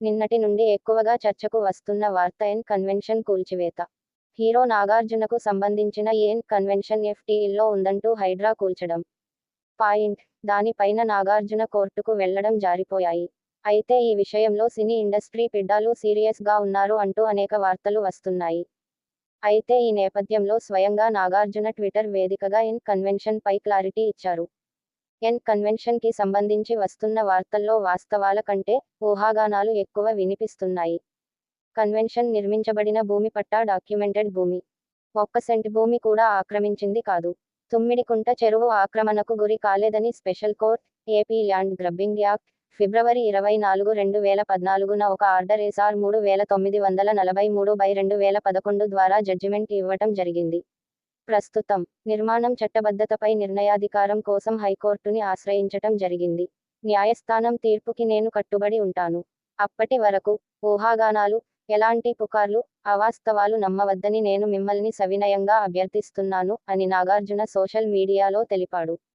నిన్నటి నుండి ఎక్కువగా చర్చకు వస్తున్న వార్త ఎన్ కన్వెన్షన్ కూల్చివేత. హీరో నాగార్జునకు సంబంధించిన ఎన్ కన్వెన్షన్ ఎఫ్టీఈల్లో ఉందంటూ హైడ్రా కూల్చడం. పాయింట్. దానిపైన నాగార్జున కోర్టుకు వెళ్ళడం జారిపోయాయి. అయితే ఈ విషయంలో సినీ ఇండస్ట్రీ పిడ్డాలు సీరియస్గా ఉన్నారు అంటూ అనేక వార్తలు వస్తున్నాయి. అయితే ఈ నేపథ్యంలో స్వయంగా నాగార్జున ట్విట్టర్ వేదికగా ఎన్ కన్వెన్షన్ పై క్లారిటీ ఇచ్చారు. ఎన్ కన్వెన్షన్కి సంబంధించి వస్తున్న వార్తల్లో వాస్తవాల కంటే ఊహాగానాలు ఎక్కువ వినిపిస్తున్నాయి. కన్వెన్షన్ నిర్మించబడిన భూమి పట్టా డాక్యుమెంటెడ్ భూమి. ఒక్క సెంట్ భూమి కూడా ఆక్రమించింది కాదు. తుమ్మిడికుంట చెరువు ఆక్రమణకు గురి కాలేదని special court AP land grabbing act ఫిబ్రవరి ఇరవై నాలుగు రెండు వేల పద్నాలుగున ఒక ఆర్డర్ ఎస్ఆర్ మూడు వేల తొమ్మిది వందల నలభై మూడు బై రెండు వేల పదకొండు ద్వారా జడ్జిమెంట్ ఇవ్వటం జరిగింది. ప్రస్తుతం నిర్మాణం చట్టబద్ధతపై నిర్ణయాధికారం కోసం హైకోర్టుని ఆశ్రయించటం జరిగింది. న్యాయస్థానం తీర్పుకి నేను కట్టుబడి ఉంటాను. అప్పటి వరకు ఊహాగానాలు ఎలాంటి పుకార్లు అవాస్తవాలు నమ్మవద్దని నేను మిమ్మల్ని సవినయంగా అభ్యర్థిస్తున్నాను అని నాగార్జున సోషల్ మీడియాలో తెలిపాడు.